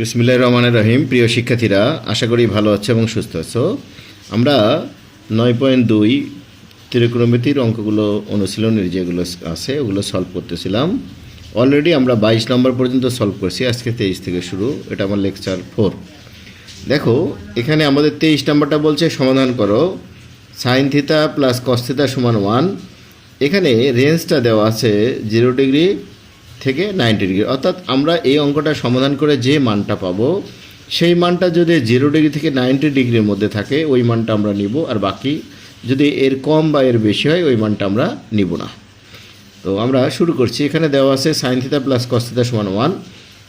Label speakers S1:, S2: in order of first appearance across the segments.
S1: বিসমিল্লাহ রহমানের রহিম। প্রিয় শিক্ষার্থীরা, আশা করি ভালো আছো এবং সুস্থ আছো। আমরা নয় পয়েন্ট দুই ত্রিকোণমিতির অঙ্কগুলো, অনুশীলনের যেগুলো আছে, ওগুলো সলভ করতেছিলাম। অলরেডি আমরা বাইশ নম্বর পর্যন্ত সলভ করছি, আজকে তেইশ থেকে শুরু। এটা আমার লেকচার ফোর দেখো, এখানে আমাদের তেইশ নম্বরটা বলছে, সমাধান করো। সাইন থিতা প্লাস কস্থিতা সমান ওয়ান এখানে রেঞ্জটা দেওয়া আছে জিরো ডিগ্রি থেকে নাইনটি ডিগ্রি অর্থাৎ আমরা এই অঙ্কটা সমাধান করে যে মানটা পাবো, সেই মানটা যদি জিরো ডিগ্রি থেকে নাইনটি ডিগ্রির মধ্যে থাকে, ওই মানটা আমরা নিব। আর বাকি যদি এর কম বা এর বেশি হয়, ওই মানটা আমরা নিব না। তো আমরা শুরু করছি। এখানে দেওয়া আছে সাইন থিতা প্লাস কস্থিতা সমান ওয়ান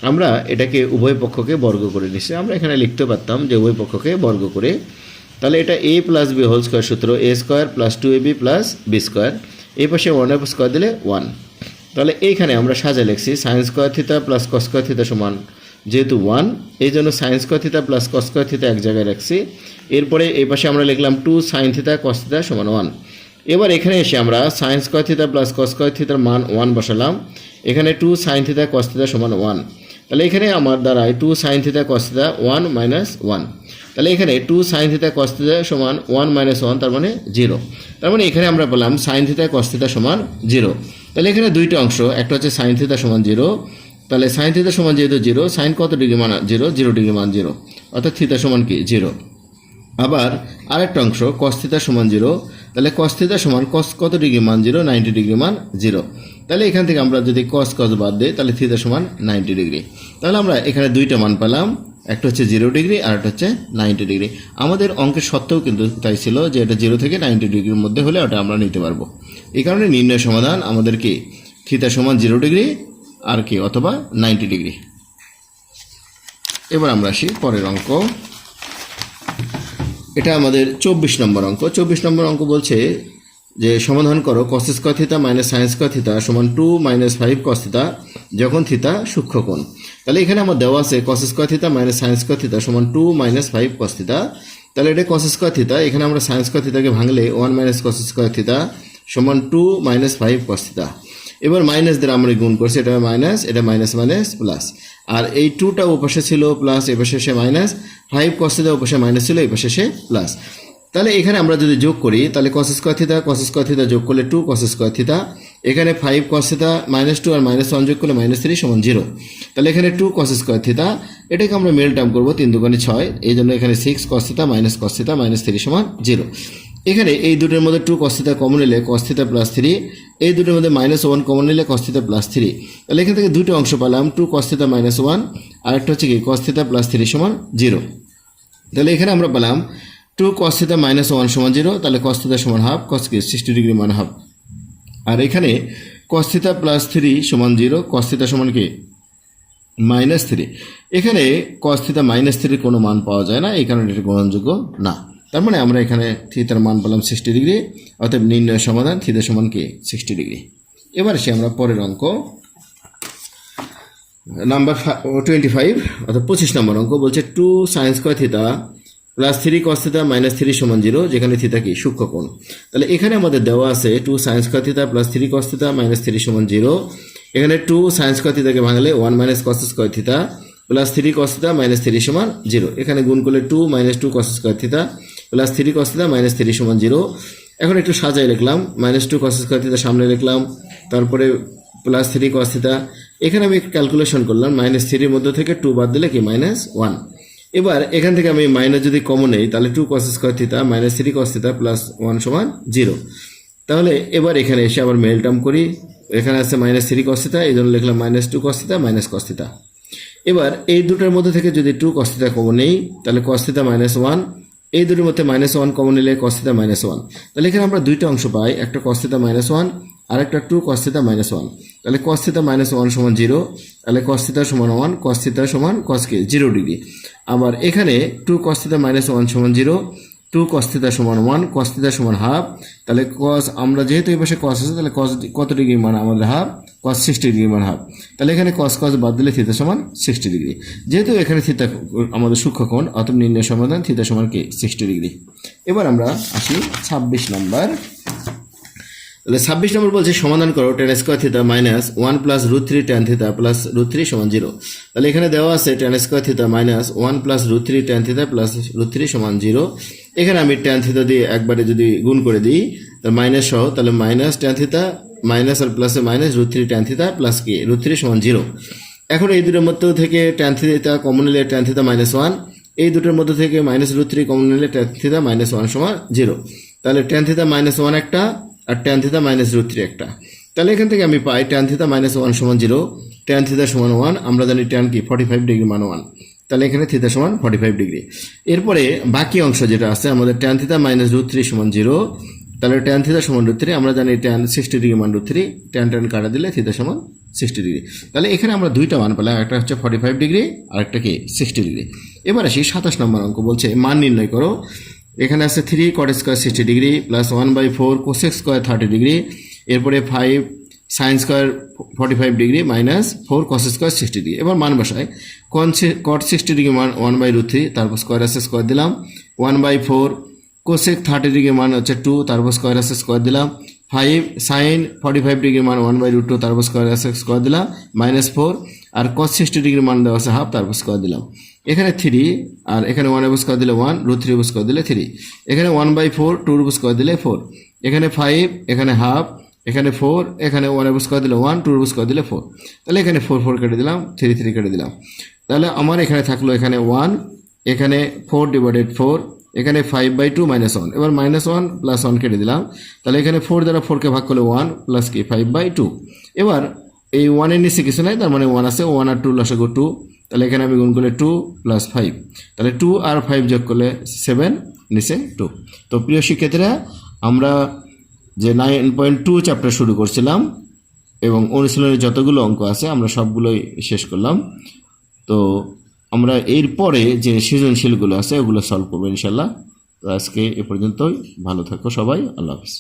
S1: আমরা এটাকে উভয় পক্ষকে বর্গ করে নিচ্ছি। আমরা এখানে লিখতে পারতাম যে উভয় পক্ষকে বর্গ করে। তাহলে এটা A plus B whole square সূত্র A square plus two A B plus B square এই পাশে ওয়ান এফ স্কোয়ার দিলে ওয়ান তাহলে এইখানে আমরা সাজা লিখছি sine square theta plus cos theta সমান যেহেতু ওয়ান এই জন্য sine square theta plus cos square theta এক জায়গায় রাখছি। এরপরে এই পাশে আমরা লিখলাম two sine theta cos theta সমান ওয়ান এবার এখানে এসে আমরা sine square theta plus cos থিতার মান ওয়ান বসালাম। এখানে two sine theta cos theta সমান ওয়ান তাহলে এখানে আমার দ্বারায় two sine theta cos theta one minus one তাহলে এখানে two sine theta cos theta সমান ওয়ান মাইনাস ওয়ান তার মানে জিরো তার মানে এখানে আমরা বললাম সাইন থিতা কস থিতা সমান জিরো তাহলে এখানে দুইটা অংশ, একটা হচ্ছে সাইন থিতা সমান জিরো তাহলে সাইন থিতা সমান যেহেতু জিরো সাইন কত ডিগ্রি মান জিরো জিরো ডিগ্রি মান জিরো অর্থাৎ থিতা সমান কি? জিরো আবার আরেকটা অংশ কস থিতা সমান জিরো তাহলে কস থিতা সমান কস কত ডিগ্রি মান জিরো নাইনটি ডিগ্রি মান জিরো তাহলে এখান থেকে আমরা যদি কস কস বাদ দিই, তাহলে থিতা সমান নাইনটি ডিগ্রি তাহলে আমরা এখানে দুইটা মান পেলাম একটা হচ্ছে জিরো ডিগ্রি আর একটা হচ্ছে নাইনটি ডিগ্রি আমাদের অঙ্কের সত্ত্বেও কিন্তু তাই ছিল যে এটা জিরো থেকে নাইনটি ডিগ্রির মধ্যে হলে ওটা আমরা নিতে পারব। এই কারণে নির্ণয় সমাধান আমাদের কি? থিতা সমান জিরো ডিগ্রি আর কি, অথবা নাইনটি ডিগ্রি এবার আমরা আসি পরের অঙ্ক। এটা আমাদের চব্বিশ নম্বর অঙ্ক। চব্বিশ নম্বর অঙ্ক বলছে যে সমাধান করো cos square theta minus sine square theta সমান two minus five cos theta যখন থিতা সূক্ষ্মকোণ তাহলে এখানে আমার দেওয়া আছে cos square theta minus sine square theta সমান two minus five cos theta তাহলে এটা কস স্কোয়ার থিতা এখানে আমরা সাইন স্কোয়ার থিতাকে ভাঙলে one minus cos square theta সমান two minus five cos theta এবার মাইনাস দ্বারা আমরা গুণ করছি, এটা মাইনাস এটা মাইনাস মাইনাস প্লাস আর এই টুটা ওপাশে ছিল প্লাস এ পাশে সে মাইনাস ফাইভ কস্তিটা ওপাশে মাইনাস ছিল এই পাশে সে প্লাস তাহলে এখানে আমরা যদি যোগ করি, তাহলে কস স্কোয়ার থিতা কস স্কোয়ার থিতা যোগ করলে টু কস স্কোয়ার থিতা এখানে five cos theta minus two আর মাইনাস ওয়ান যোগ করলে মাইনাস থ্রি সমান জিরো তাহলে এখানে টু কস স্কোয়ার থিতা এটাকে আমরা মেল টার্ম করব তিন দোকানে ছয়। এই জন্য এখানে six cos theta minus cos theta minus three সমান জিরো এখানে এই দুটোর মধ্যে টু কস্থিতা কমন নিলে কস্থিতা প্লাস থ্রি এই দুটোর মধ্যে মাইনাস ওয়ান কমন নিলে কস্থিতা প্লাস থ্রি তাহলে এখান থেকে দুটো অংশ পেলাম টু কস্থিতা মাইনাস ওয়ান আরেকটা হচ্ছে কি কস্থিতা প্লাস থ্রি সমান জিরো তাহলে এখানে আমরা পেলাম two cos theta minus one সমান জিরো তাহলে কস্থিতা সমান হাফ কস সিক্সটি ডিগ্রি মান হাফ আর এখানে কস্থিতা প্লাস থ্রি সমান জিরো কস্থিতা সমান কি? মাইনাস থ্রি এখানে কস্থিতা মাইনাস থ্রির কোনো মান পাওয়া যায় না, এই কারণে এটা গ্রহণযোগ্য না। তার মানে আমরা এখানে থিতার মান পেলাম সিক্সটি ডিগ্রি অর্থাৎ নির্ণয় সমাধান থিতা সমান কি? সিক্সটি ডিগ্রি এবার সে আমরা পরের অঙ্ক। নাম্বার টোয়েন্টি ফাইভ অর্থাৎ পঁচিশ নম্বর অঙ্ক বলছে টু সায়েন্স কয় theta plus three cos theta minus three সমান জিরো যেখানে থিতা কি? সূক্ষ্মকোণ তাহলে এখানে আমাদের দেওয়া আছে টু সায়েন্স কয় theta plus three cos theta minus three সমান জিরো এখানে টু সায়েন্স কয় থিতাকে ভাঙলে one minus cos square theta plus three cos theta minus three সমান জিরো এখানে গুণ করলে two minus two cos square theta plus three cos theta minus three সমান জিরো এখন একটু সাজাই লিখলাম minus two cos square theta সামনে লিখলাম, তারপরে প্লাস থ্রি কস থিতা এখানে আমি ক্যালকুলেশন করলাম মাইনাস থ্রির মধ্যে থেকে টু বাদ দিলে কি? মাইনাস ওয়ান এবার এখান থেকে আমি মাইনাস যদি কমন নেই, তাহলে two cos square theta minus three cos theta plus one সমান জিরো তাহলে এবার এখানে এসে আবার মেল টার্ম করি। এখানে আছে মাইনাস থ্রি কস থিতা এই জন্য লিখলাম minus two cos theta minus cos theta এবার এই দুটোর মধ্যে থেকে যদি টু কস্তিতা কমন নেই, তাহলে কস্তিতা মাইনাস ওয়ান এই দুটোর মধ্যে মাইনাস ওয়ান কমন নিলে কস্তিতা মাইনাস ওয়ান তাহলে এখানে আমরা দুইটা অংশ পাই, একটা কস্তিতা মাইনাস ওয়ান আর একটা টু কস্তিতা মাইনাস ওয়ান তাহলে কস্তিতা মাইনাস ওয়ান সমান জিরো তাহলে কস্তিতা সমান ওয়ান কস্তিতা সমান কসকে জিরো ডিগ্রি আবার এখানে two cos theta minus one সমান জিরো টু কস্তিতা সমান ওয়ান কস্তিতা সমান হাফ তাহলে কস আমরা যেহেতু এই পাশে কস আছে, তাহলে কস কত ডিগ্রি মান আমাদের হাফ কস সিক্সটি ডিগ্রি মান হাফ তাহলে এখানে কস কস বাদ দিলে থিতা সমান সিক্সটি ডিগ্রি যেহেতু এখানে থিতা আমাদের সূক্ষ্মকোণ, অতএব নির্ণয় সমাধান থিতা সমান কি সিক্সটি ডিগ্রি এবার আমরা আসি ছাব্বিশ নম্বর তাহলে ছাব্বিশ নম্বর বলছে, সমাধান করো tan square theta minus one plus root three tan theta plus root three সমান জিরো তাহলে এখানে দেওয়া আছে tan square theta minus one plus root three tan theta plus root three সমান জিরো এখানে আমি টেন থিতা দিয়ে একবারে যদি গুণ করে দিই, তাহলে মাইনাস সহ, তাহলে মাইনাস টেন থিতা মাইনাস আর প্লাসে minus root three tan theta plus কি? রুট থ্রি সমান জিরো এখন এই দুটোর মধ্যে থেকে ট্যান থিতা কমন নিলে ট্যান থিতা মাইনাস ওয়ান এই দুটোর মধ্যে থেকে মাইনাস রুট থ্রি কমন নিলে ট্যান থিতা মাইনাস ওয়ান সমান জিরো তাহলে ট্যান থিতা মাইনাস ওয়ান একটা আর tan theta minus root three একটা। তাহলে এখান থেকে আমি পাই ট্যান থিতা মাইনাস ওয়ান সমান জিরো ট্যান থিতা সমান ওয়ান আমরা জানি ট্যান কি? ফর্টি ফাইভ ডিগ্রি মান ওয়ান তাহলে এখানে থিতা সমান ফর্টি ফাইভ ডিগ্রি এরপরে বাকি অংশ যেটা আছে, আমাদের tan theta minus root three সমান জিরো তাহলে ট্যান থিতা সমান রুট থ্রি আমরা জানি ট্যান সিক্সটি ডিগ্রি মান রুট থ্রি ট্যান ট্যান কাটা দিলে থিতা সমান সিক্সটি ডিগ্রি তাহলে এখানে আমরা দুইটা মান পেলাম, একটা হচ্ছে ফর্টি ফাইভ ডিগ্রি আর একটা কি? সিক্সটি ডিগ্রি এবার আসি সাতাশ নম্বর অঙ্ক বলছে, মান নির্ণয় করো। এখানে আছে three cot square sixty degree plus one by four cosec square thirty degree এরপরে five sine square forty five degree minus four cos square sixty degree এবার মান বসায় কন কট সিক্সটি ডিগ্রি মান ওয়ান বাই রুট থ্রি তারপর square আছে square দিলাম। One by four cosec thirty degree মান হচ্ছে টু তারপর স্কোয়ার আছে স্কোয়ার দিলাম। Five sine forty five degree মান ওয়ান বাই রুট টু তারপর স্কোয়ার আছে স্কোয়ার দিলাম। মাইনাস ফোর আর কস সিক্সটি ডিগ্রি মান দেওয়া আছে হাফ তারপর স্কোয়ার দিলাম। এখানে থ্রি আর এখানে ওয়ান রুপ স্কোয়ার দিলে ওয়ান রুট থ্রি রুপ স্কোয়ার দিলে থ্রি এখানে ওয়ান বাই ফোর টু রুপ স্কোয়ার দিলে ফোর এখানে ফাইভ এখানে হাফ এখানে ফোর এখানে ওয়ান রুপ স্কোয়ার দিলে ওয়ান টু রুপ স্কোয়ার দিলে ফোর তাহলে এখানে ফোর ফোর কেটে দিলাম থ্রি থ্রি কেটে দিলাম। তাহলে আমার এখানে থাকল এখানে ওয়ান এখানে ফোর ডিভাইডেড ফোর এখানে five by two minus one এবার মাইনাস ওয়ান প্লাস ওয়ান কেটে দিলাম। তাহলে এখানে ফোর দ্বারা ফোরকে ভাগ করলে ওয়ান প্লাস কি? ফাইভ বাই টু এবার এই ওয়ানের নিচে কিছু নাই, তার মানে ওয়ান আছে ওয়ান আর টু লসাগো টু তাহলে এখানে আমি গুণ করলে টু প্লাস ফাইভ তাহলে টু আর ফাইভ যোগ করলে সেভেন নিচে টু তো প্রিয় শিক্ষার্থীরা, আমরা যে নাইন পয়েন্ট টু চ্যাপ্টার শুরু করছিলাম এবং অনুশীলনের যতগুলো অঙ্ক আছে, আমরা সবগুলোই শেষ করলাম। তো আমরা এরপরে যে সৃজনশীলগুলো আছে, ওগুলো সলভ করব ইনশাল্লাহ তো আজকে এ পর্যন্তই। ভালো থাকো সবাই। আল্লাহ হাফিজ।